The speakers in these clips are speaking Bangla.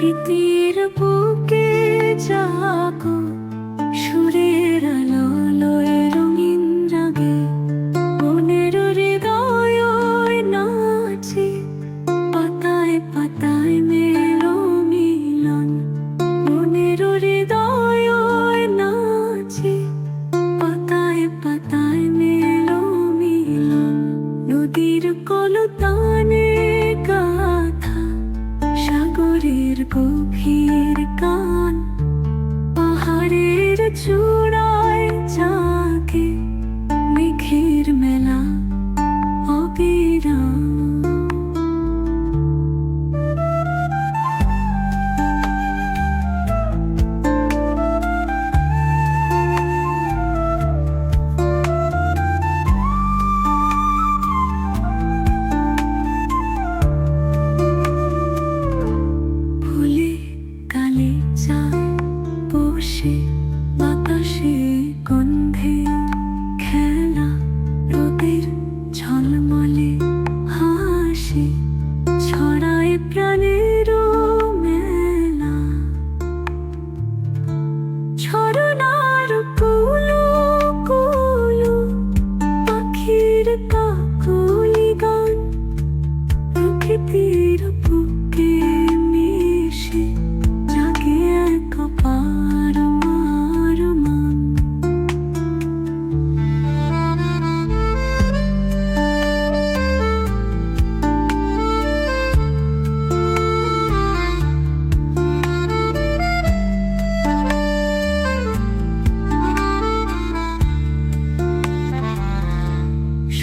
প্রকৃতির বুকে জাগো, সুরের আলো, লয়ে রঙিন রাগে, মনের হৃদয় নাচে, পাতায় পাতায় মেলো মিলন, মনের হৃদয় নাচে, পাতায় পাতায় মেলো মিলন, নদীর কলতানে গভীর গান পাহাড়ের চূড়ায় 心。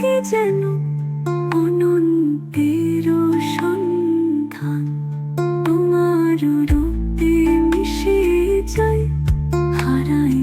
থাকে যেন অনন্তের সন্ধান। তোমার রূপে মিশে যায় হারাই